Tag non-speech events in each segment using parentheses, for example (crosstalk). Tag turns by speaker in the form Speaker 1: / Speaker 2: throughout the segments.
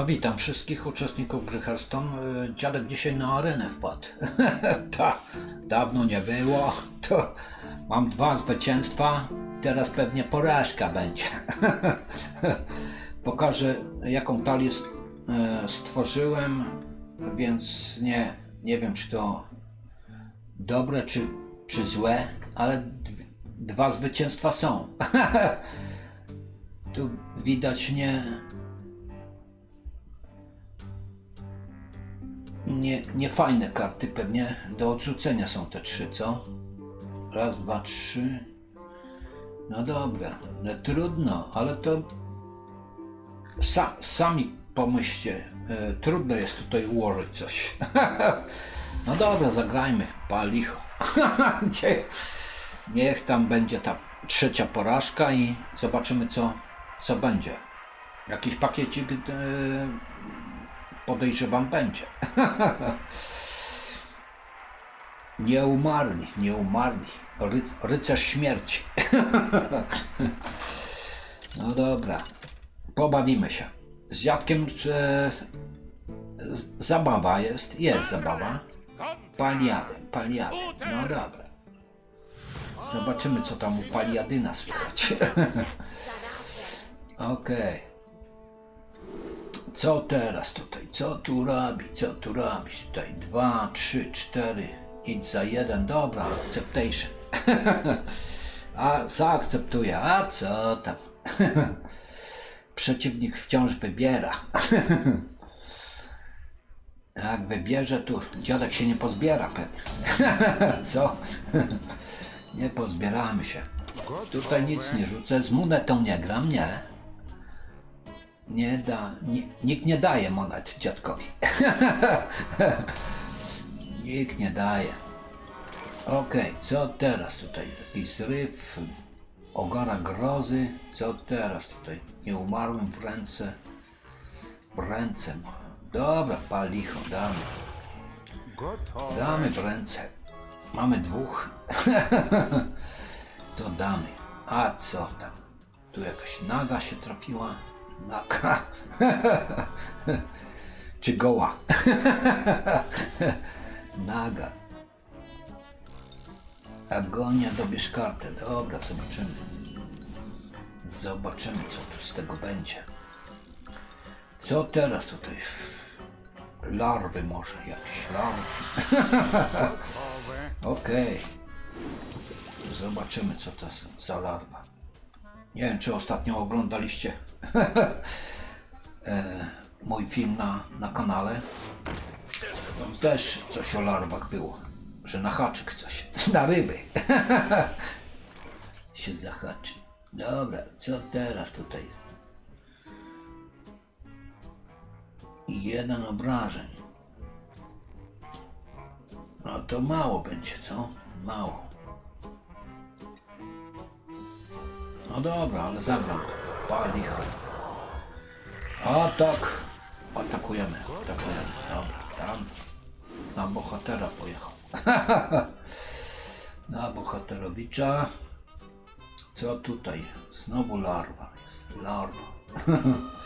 Speaker 1: A witam wszystkich uczestników gry Hearthstone. Y, Dziadek dzisiaj na arenę wpadł. (laughs) Ta, dawno nie było. To mam dwa zwycięstwa. Teraz pewnie porażka będzie. (laughs) Pokażę jaką talię e, stworzyłem, więc nie, nie wiem czy to dobre czy, czy złe, ale dwa zwycięstwa są. (laughs) tu widać nie, Nie, nie fajne karty pewnie. Do odrzucenia są te trzy, co? Raz, dwa, trzy. No dobra, no trudno, ale to sa, sami pomyślcie. E, trudno jest tutaj ułożyć coś. (laughs) no dobra, zagrajmy. Pal licho. Nie- (laughs) Niech tam będzie ta trzecia porażka i zobaczymy co, co będzie. Jakiś pakiecik e, podejrzewam będzie. (laughs) nie umarli, nie umarli. Ry, rycerz śmierci. (laughs) no dobra, pobawimy się. Z dziadkiem e, zabawa jest, jest zabawa. Paliady, paliady. No dobra. Zobaczymy co tam u paliadyna słychać. (laughs) Okej. Co teraz tutaj? Co tu robi? Co tu robić? Tutaj dwa, trzy, cztery. Idź za jeden. Dobra, acceptation. (laughs) A zaakceptuję. A co tam? (laughs) Przeciwnik wciąż wybiera. (laughs) Jak wybierze, tu dziadek się nie pozbiera pewnie. Co? Nie pozbieramy się. Tutaj nic nie rzucę. Z monetą nie gram, nie. Nie da, ni- nikt nie daje monet dziadkowi. (laughs) nikt nie daje. Okej, co teraz tutaj? Jakiś zryw, ogara grozy. Co teraz tutaj? Nie umarłem w ręce. W ręce. Dobra, pal licho, damy. Damy w ręce. Mamy dwóch. (laughs) to damy. A co tam? Tu jakaś naga się trafiła. Naga. (laughs) Czy goła? (laughs) naga. Agonia, dobierz kartę. Dobra, zobaczymy. Zobaczymy, co tu z tego będzie. Co teraz tutaj? Larwy może, jakieś larwy. (laughs) Okej. Zobaczymy, co to za larwa. Nie wiem, czy ostatnio oglądaliście (laughs) e, mój film na, na kanale. Tam też coś o larwach było. Że na haczyk coś. (laughs) Na ryby. (laughs) się zahaczy. Dobra, co teraz tutaj? Jeden obrażeń. No to mało będzie, co? Mało. No dobra, ale zagram. Palicho. Atak. Atakujemy, atakujemy. Dobra, tam. Na bohatera pojechał. (laughs) Na bohaterowicza. Co tutaj? Znowu larwa jest. Larwa. (laughs)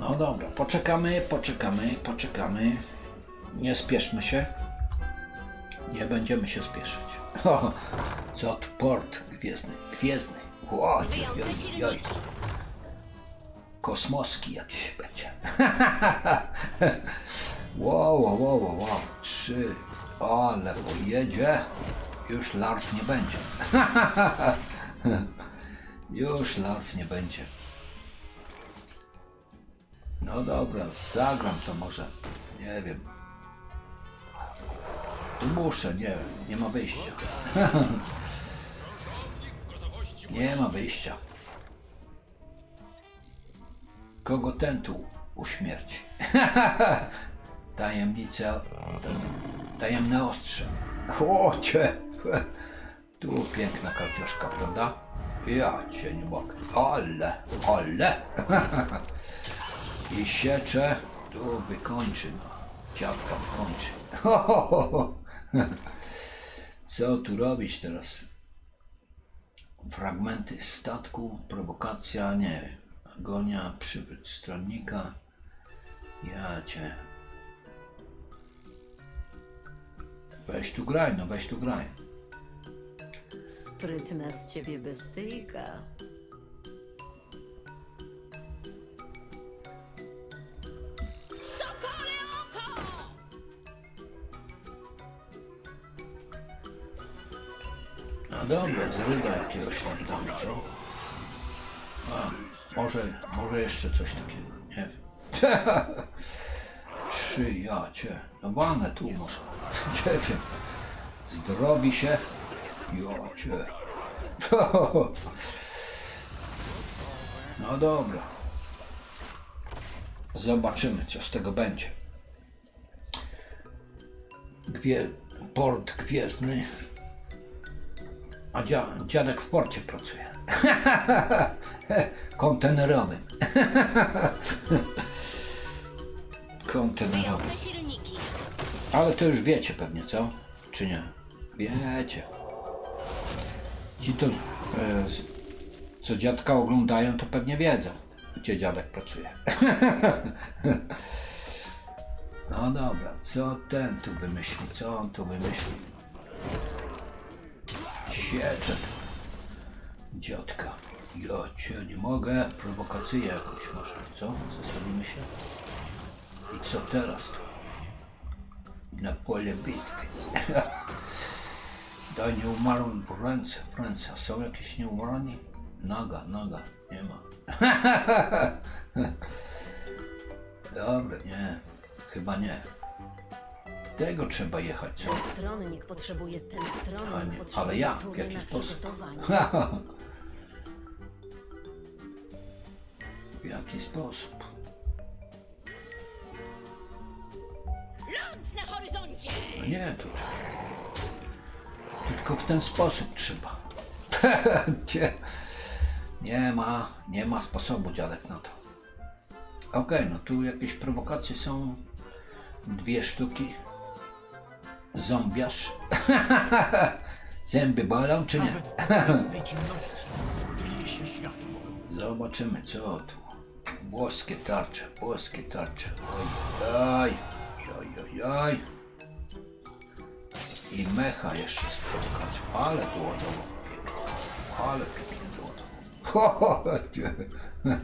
Speaker 1: No dobra, poczekamy, poczekamy, poczekamy. Nie spieszmy się. Nie będziemy się spieszyć. O, co tu port gwiezdny, gwiezdny. Oj, oj, oj. Kosmoski jakiś będzie. (laughs) wow, wow, wow, wow. Trzy. Ale pojedzie. Już larw nie będzie. (laughs) Już larw nie będzie. No dobra, zagram to może. Nie wiem. Muszę, nie nie ma wyjścia. (laughs) nie ma wyjścia. Kogo ten tu uśmierci? (laughs) Tajemnica, tajemne ostrze. Cię. (laughs) Tu piękna karcioszka, prawda? Ja cię nie mogę. Ale, ale. I siecze, tu wykończy, no. Dziadka wykończy. Ho, ho, ho, ho. (laughs) Co tu robić teraz? Fragmenty statku, prowokacja, nie wiem. Agonia, przywrót stronnika. Ja cię. Weź tu graj, no weź tu graj.
Speaker 2: Sprytna z ciebie bestyjka.
Speaker 1: Dobra, zrywa jakiegoś tam tam, co? A, może, może jeszcze coś takiego, nie wiem. (laughs) Trzy, ja cię. No banę tu może. (laughs) Nie wiem. Zdrowi się. Ja cię. (laughs) No dobra. Zobaczymy, co z tego będzie. Gwie... Port gwiezdny. A dzia, dziadek w porcie pracuje. (laughs) Kontenerowym. Kontenerowym. (laughs) Ale to już wiecie pewnie, co? Czy nie? Wiecie. Ci to, e, co dziadka oglądają, to pewnie wiedzą, gdzie dziadek pracuje. (laughs) No dobra, co ten tu wymyśli? Co on tu wymyśli? Siecze. Dziadka. Ja cię nie mogę. Prowokację jakąś może. Co? Zostawimy się. I co teraz tu? Na pole bitwy. (laughs) Daj nie umarłem w ręce, w ręce. Są jakieś nieumarani? Naga, naga. Nie ma. (laughs) Dobra, nie. Chyba nie. Tego trzeba jechać?
Speaker 2: Ten stronnik potrzebuje, ten
Speaker 1: A
Speaker 2: stronnik
Speaker 1: nie,
Speaker 2: potrzebuje
Speaker 1: ale jak? W
Speaker 2: tury
Speaker 1: jaki
Speaker 2: na
Speaker 1: sposób?
Speaker 2: przygotowanie. (laughs)
Speaker 1: w jaki sposób?
Speaker 3: Ląd na horyzoncie!
Speaker 1: No nie, tu. Tylko w ten sposób trzeba. (laughs) Gdzie? Nie ma, nie ma sposobu dziadek na to. Okej, no tu jakieś prowokacje są. Dwie sztuki. Zombiarz. (laughs) Zęby bolą, czy nie? Zobaczymy, co tu. Włoskie tarcze, włoskie tarcze. Oj, oj, oj, oj, oj. I mecha jeszcze prowokacją. Ale ładował. Ale pięknie ładował. (laughs)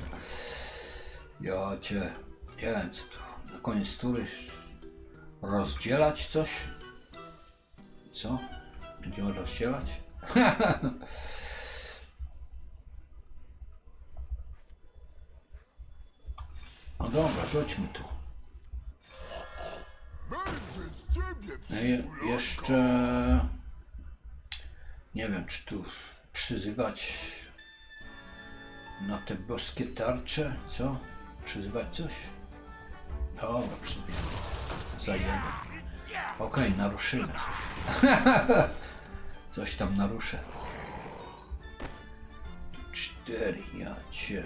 Speaker 1: Ja cię. Nie wiem, co tu. Na koniec tury rozdzielać coś? Co? Będziemy rozdzielać? (laughs) No dobra, rzućmy tu. No je, jeszcze nie wiem, czy tu przyzywać na te boskie tarcze, co? Przyzywać coś? Dobra, przyzwijmy. Za jeden. Okej, naruszymy coś. (laughs) coś tam naruszę. Cztery, ja cię.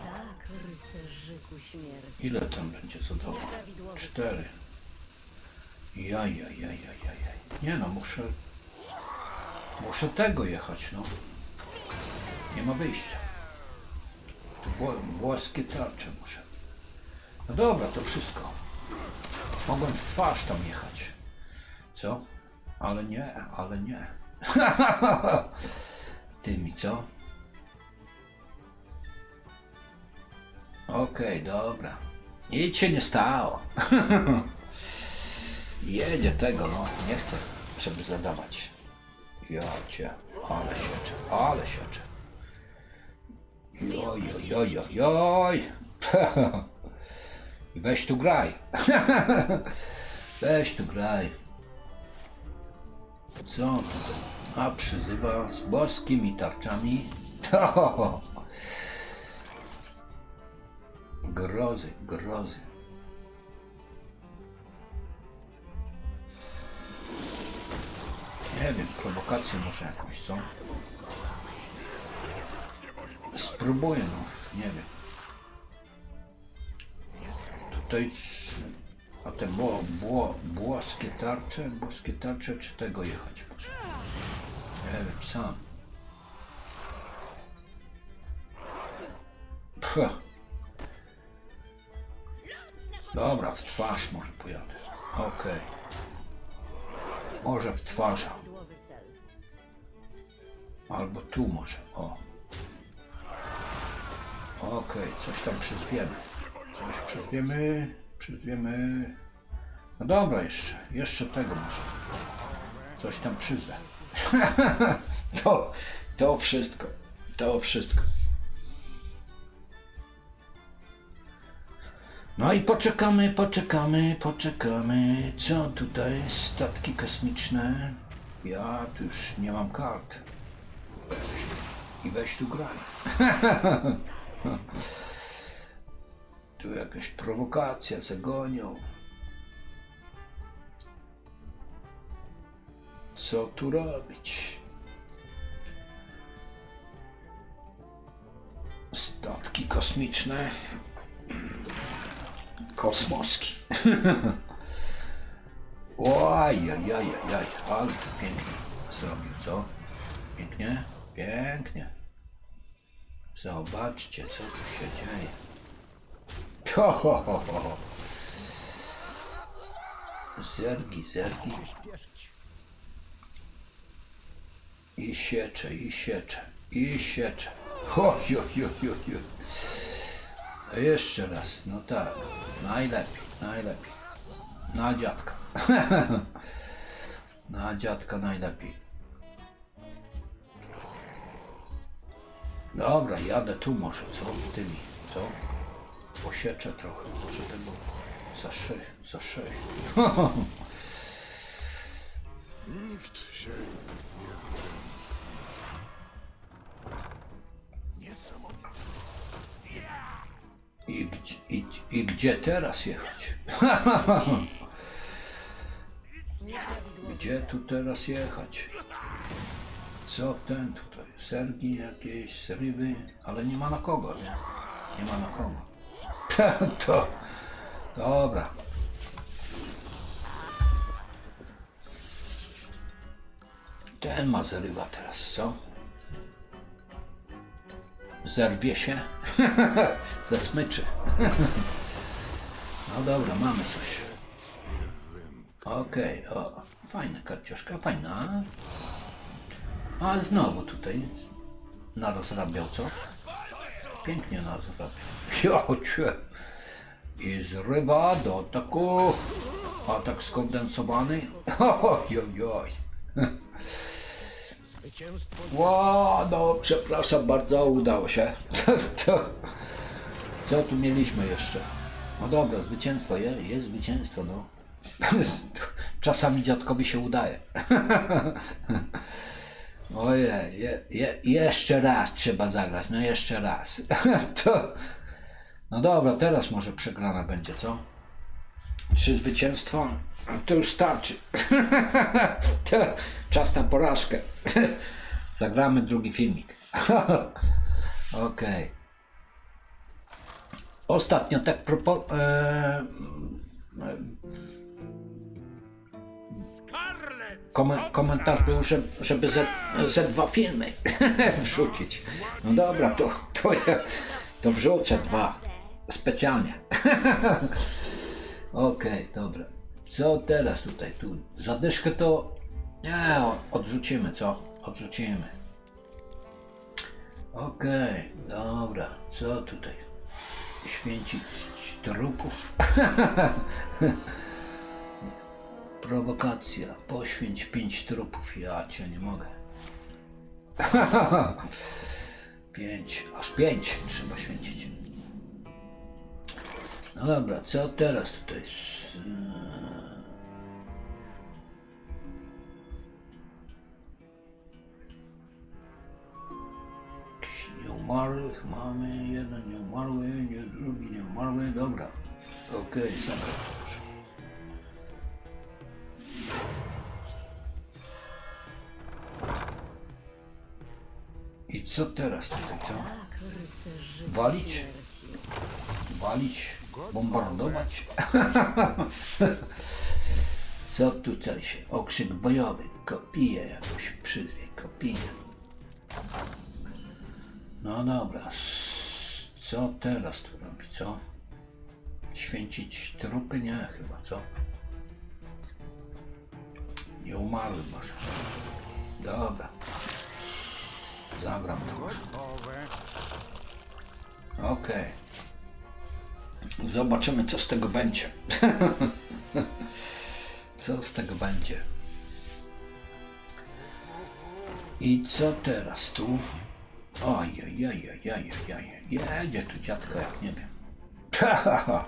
Speaker 2: Tak, rycerzyku śmierci.
Speaker 1: Ile tam będzie zadawał?
Speaker 2: Prawidłowy
Speaker 1: Cztery. Jaj, jaj, jaj, jaj. jaj. Nie no, muszę... Muszę tego jechać, no. Nie ma wyjścia. Włoskie tarcze muszę. No dobra, to wszystko. Mogłem w twarz tam jechać. Co? Ale nie, ale nie. (laughs) Tymi, co? Okej, dobra. Nic się nie stało. (laughs) Jedzie tego, no. Nie chcę, żeby zadawać. Ja cię, ale siecze, ale siecze. Joj, joj, joj, joj, Weź tu graj. (laughs) Weź tu graj. Co? A przyzywa z boskimi tarczami. (laughs) Grozy, grozy. Nie wiem, prowokację może jakąś, co? Spróbuję, no, nie wiem. Tutaj A te bło, bło, błoskie tarcze, błoskie tarcze, czy tego jechać może? Nie wiem, sam. Pch. Dobra, w twarz może pojadę. Okej. Może w twarz. Albo tu może. O. Okej, coś tam przyzwiemy. Coś przyzwiemy. Przyzwiemy. No dobra, jeszcze. Jeszcze tego może. Coś tam przyzwę. (laughs) to, to wszystko. To wszystko. No i poczekamy, poczekamy, poczekamy. Co tutaj? Statki kosmiczne. Ja tu już nie mam kart. I weź tu graj. (laughs) (laughs) tu jakaś prowokacja, zagonią. Co tu robić? Statki kosmiczne. Kosmoski. (laughs) Oj, oj, oj, oj, ale pięknie zrobił, co? Pięknie? Pięknie. Zobaczcie, co tu się dzieje. Ho, ho, ho, ho. Zergi, zergi. I siecze, i siecze, i siecze. Ho, jo, jo, jo, jo. A Jeszcze raz, no tak. Najlepiej, najlepiej. Na dziadka. (laughs) Na dziadka najlepiej. Dobra, jadę tu może, co? Tymi, co? Posieczę trochę, może tego za sześć, za sześć.
Speaker 4: Nikt się nie... Niesamowite.
Speaker 1: I, gdzie- i, I gdzie teraz jechać? (laughs) Gdzie tu teraz jechać? Co ten tutaj? Sergi jakieś, serywy, ale nie ma na kogo, nie? Nie ma na kogo. (laughs) to, dobra. Ten ma zerywa teraz, co? Zerwie się? (laughs) Ze smyczy. (laughs) no dobra, mamy coś. Okej, o, fajna karcioszka, fajna. A znowu tutaj narozrabiał, co? Pięknie narozrabiał. (laughs) Jocie! I zrywa do ataku. Atak skondensowany. (laughs) Ojojoj. (laughs) Ło, no przepraszam bardzo, udało się. co tu mieliśmy jeszcze? No dobra, zwycięstwo, jest, jest zwycięstwo, no. Czasami dziadkowi się udaje. Ojej, je, je, jeszcze raz trzeba zagrać, no jeszcze raz. (laughs) to, no dobra, teraz może przegrana będzie, co? Trzy zwycięstwa? To już starczy. (laughs) to czas na porażkę. (laughs) Zagramy drugi filmik. Okej. Ostatnio tak propo... E! Komen- komentarz był, że, żeby ze, ze dwa filmy (laughs) wrzucić. No dobra, to, to, ja, to wrzucę dwa. Specjalnie. (laughs) Okej, dobra. Co teraz tutaj? Tu zadyszkę to nie, odrzucimy, co? Odrzucimy. Okej, dobra. Co tutaj? Święcić trupów. (laughs) Prowokacja. Poświęć pięć trupów. Ja cię nie mogę. (laughs) pięć. Aż pięć trzeba święcić. No dobra, co teraz tutaj? Jakichś Nieumarłych mamy jeden nieumarły, nie, drugi nieumarły, dobra. Okej, okay, co teraz tutaj, co?
Speaker 2: Tak,
Speaker 1: Walić? Walić bombardować. (laughs) Co tutaj się? Okrzyk bojowy, kopiję jakoś przyzwie, kopiję. No dobra, co teraz tu robi, co? Święcić trupy? Nie, chyba, co? Nie umarły może. Dobra. Zagram to może. Okej. Zobaczymy, co z tego będzie. (laughs) co z tego będzie. I co teraz tu? Oj, oj, oj, oj, oj, oj, oj. Jedzie tu dziadka, jak nie wiem. (laughs)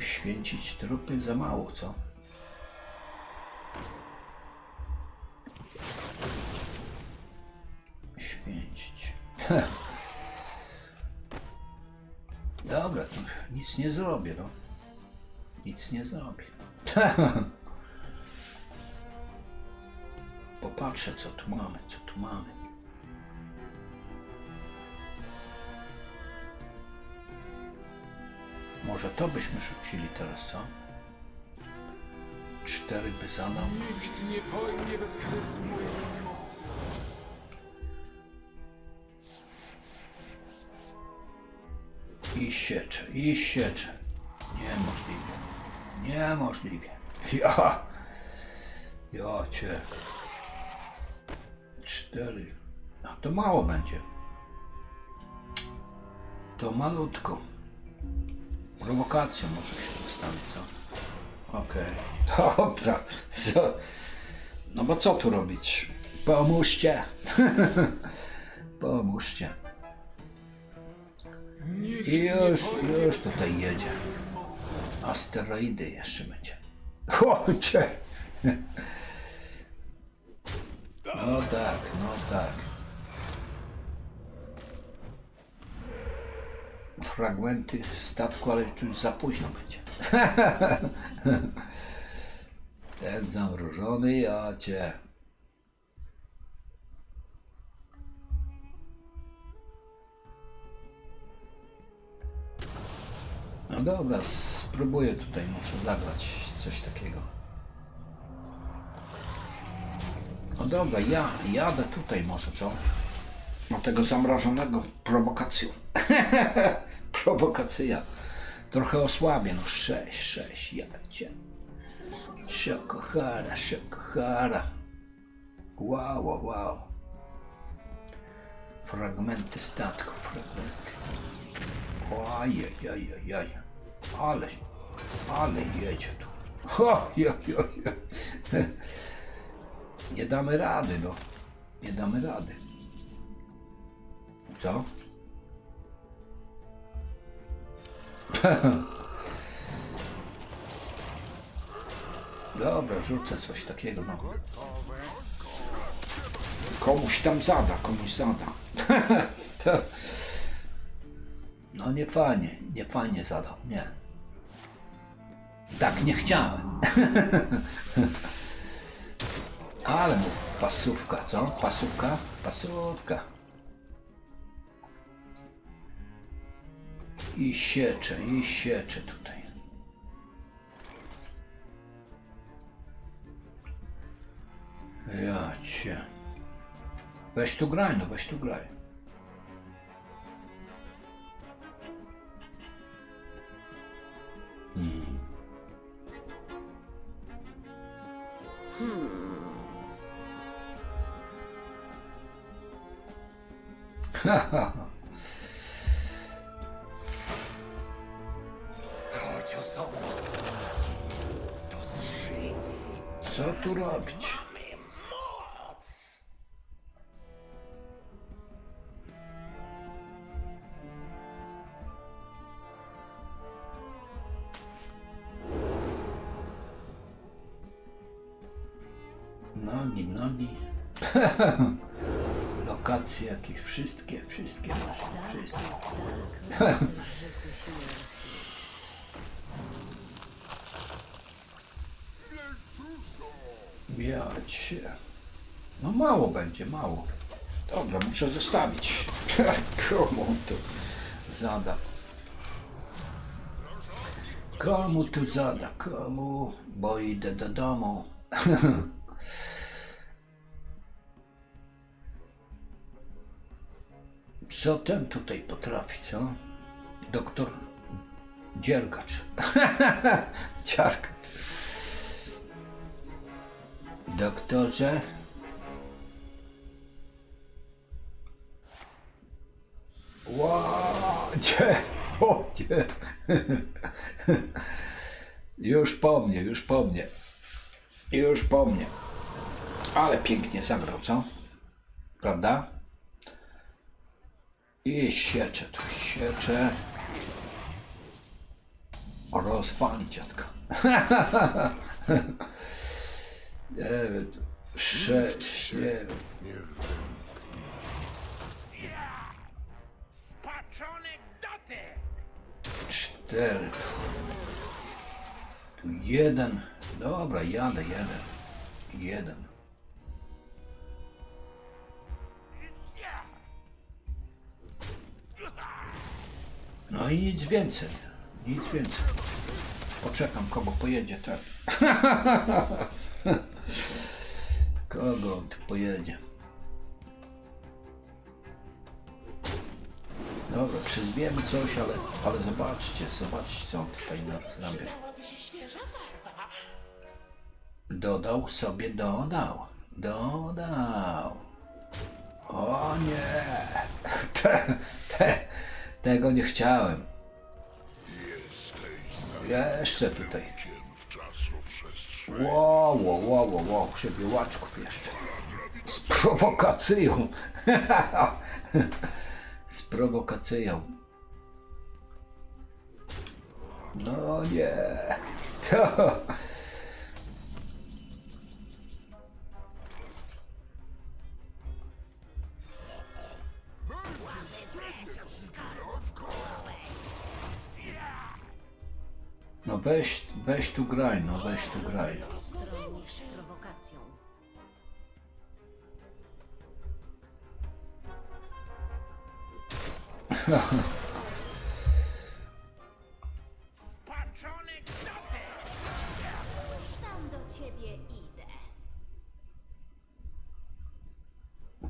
Speaker 1: Święcić trupy za mało, co? Święcić. (laughs) Dobra, to nic nie zrobię, no. Nic nie zrobię. (laughs) Popatrzę, co tu mamy, co tu mamy. Może to byśmy rzucili teraz, co? Cztery by zadał.
Speaker 4: Nikt nie pojmie bezkresnej mocy.
Speaker 1: I siecze, i siecze. Niemożliwe. Niemożliwe. (laughs) Ja. Ja cię. Cztery. A to mało będzie. To malutko. Prowokacją może się dostanie, co? Okej. (laughs) Dobra. Co? No bo co tu robić? Pomóżcie. (laughs) Pomóżcie. I już, już tutaj jedzie. Asteroidy jeszcze będzie. Chodźcie! No tak, no tak. Fragmenty statku, ale już za późno będzie. (laughs) Ten zamrożony, ja cię. Dobra, spróbuję tutaj może zagrać coś takiego. No dobra, ja jadę tutaj może, co? Na tego zamrożonego prowokacją. (laughs) Prowokacja. Trochę osłabię, no 6, 6, jadzie. Szokohara, szokohara. Wow, wow, wow. Fragmenty statku, fragmenty. Ajajajajaj. Ale, ale jedzie tu. Oj, oj, oj, oj. Nie damy rady, no. Nie damy rady. Co? Dobra, rzucę coś takiego, no. Komuś tam zada, komuś zada. (laughs) No nie fajnie, nie fajnie zadał, nie. Tak nie chciałem. (laughs) Ale mu pasówka, co? Pasówka? Pasówka. I siecze, i siecze tutaj. Ja cię. Weź tu graj, no weź tu graj. (laughs) Lokacje jakieś, wszystkie, wszystkie masz, wszystkie.
Speaker 2: Tak, na brzyku śmierci.
Speaker 1: Ja cię. No mało będzie, mało. Dobra, muszę zostawić. (laughs) Komu to zada? Komu tu zada? Komu? Bo idę do domu. (laughs) Co ten tutaj potrafi, co? Doktor Dziergacz. (laughs) Dziargacz. Doktorze. Ło, gdzie? O, gdzie? Już po mnie, już po mnie. Już po mnie. Ale pięknie zagrał, co? Prawda? I siecze tu, siecze. Rozwali dziadka. (laughs) nie wiem, tu sześć! Cztery. Tu jeden. Dobra, jadę jeden. Jeden. No i nic więcej. Nic więcej. Poczekam, kogo pojedzie ten. (laughs) kogo on pojedzie. Dobra, przyzbiemy coś, ale, ale zobaczcie, zobaczcie co on tutaj zrobił. Dodał sobie, dodał, dodał. O nie, (laughs) te, te, tego nie chciałem. Jeszcze tutaj. Ło, ło, ło, ło, ło, przebiełaczków jeszcze. Z prowokacją. (laughs) Z prowokacją. No nie. (laughs) To. Weź, weź tu graj, no weź tu graj.
Speaker 2: Do. (laughs)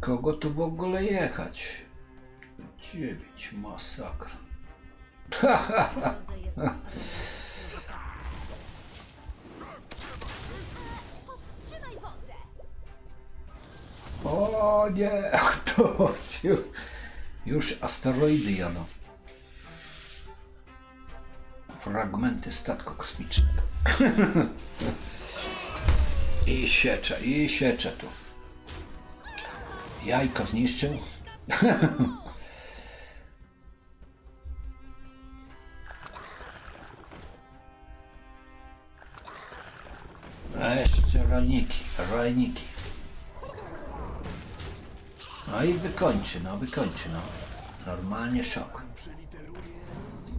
Speaker 1: Kogo tu w ogóle jechać? Dziewięć, masakra. (laughs)
Speaker 2: W
Speaker 1: nie, (laughs) to już, asteroidy jadą. Fragmenty statku kosmicznego. (laughs) I siecze, i siecze tu. Jajko zniszczył. (laughs) A jeszcze rolniki, rolniki. No i wykończy, no wykończy, no. Normalnie szok.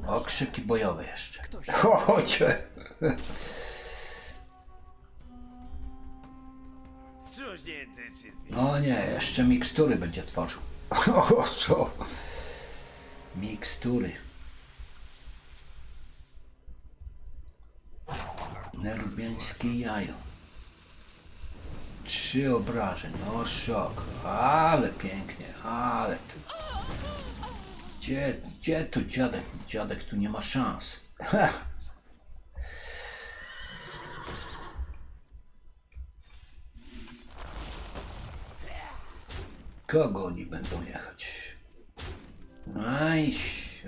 Speaker 1: Okrzyki bojowe jeszcze. (laughs) Chodźcie. No nie, jeszcze mikstury będzie tworzył. (laughs) O co? Mikstury. Nerbiańskie jajo. Trzy obraże, no szok. Ale pięknie, ale tu. Gdzie, gdzie dziadek? Dziadek tu nie ma szans. (laughs) Kogo oni będą jechać? Aj,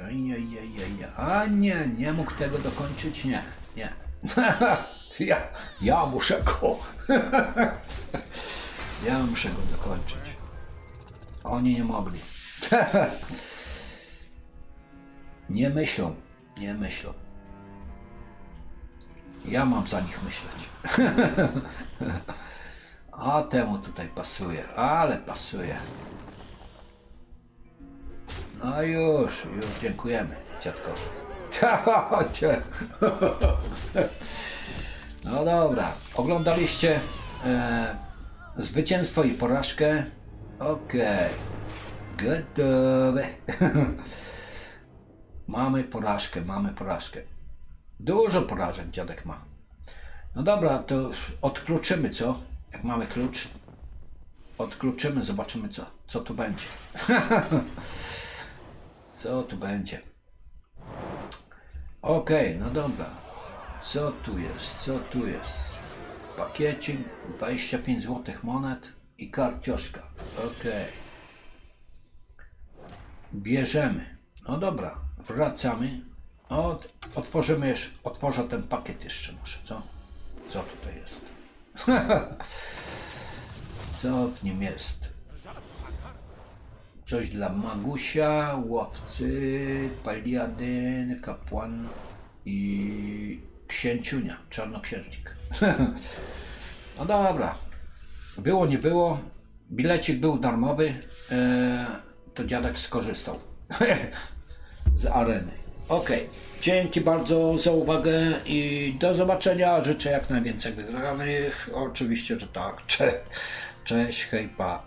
Speaker 1: aj, aj, aj, a nie, nie mógł tego dokończyć? Nie, nie. (laughs) ja, ja muszę go. (laughs) ja muszę go dokończyć. Oni nie mogli. (laughs) nie myślą, nie myślą. Ja mam za nich myśleć. (laughs) A temu tutaj pasuje, ale pasuje. No już, już dziękujemy dziadkowi. Chodźcie. No dobra, oglądaliście e, zwycięstwo i porażkę. Okej, gotowe. (laughs) mamy porażkę, mamy porażkę. Dużo porażek dziadek ma. No dobra, to odkluczymy, co? Jak mamy klucz, odkluczymy, zobaczymy, co, co tu będzie. (laughs) co tu będzie. Okej, no dobra. Co tu jest? Co tu jest? Pakiecik, 25 zł monet i karcioszka. Okej. Bierzemy. No dobra, wracamy. Od, otworzymy jeszcze, otworzę ten pakiet jeszcze może, co? Co tutaj jest? (laughs) Co w nim jest? Coś dla Magusia, łowcy, paliadyn, kapłan i księciunia, czarnoksiężnik. (laughs) no dobra, było nie było, bilecik był darmowy, e, to dziadek skorzystał (laughs) z areny. Okej, dzięki bardzo za uwagę i do zobaczenia. Życzę jak najwięcej wygranych. Oczywiście, że tak. Cze- Cześć, hej, pa.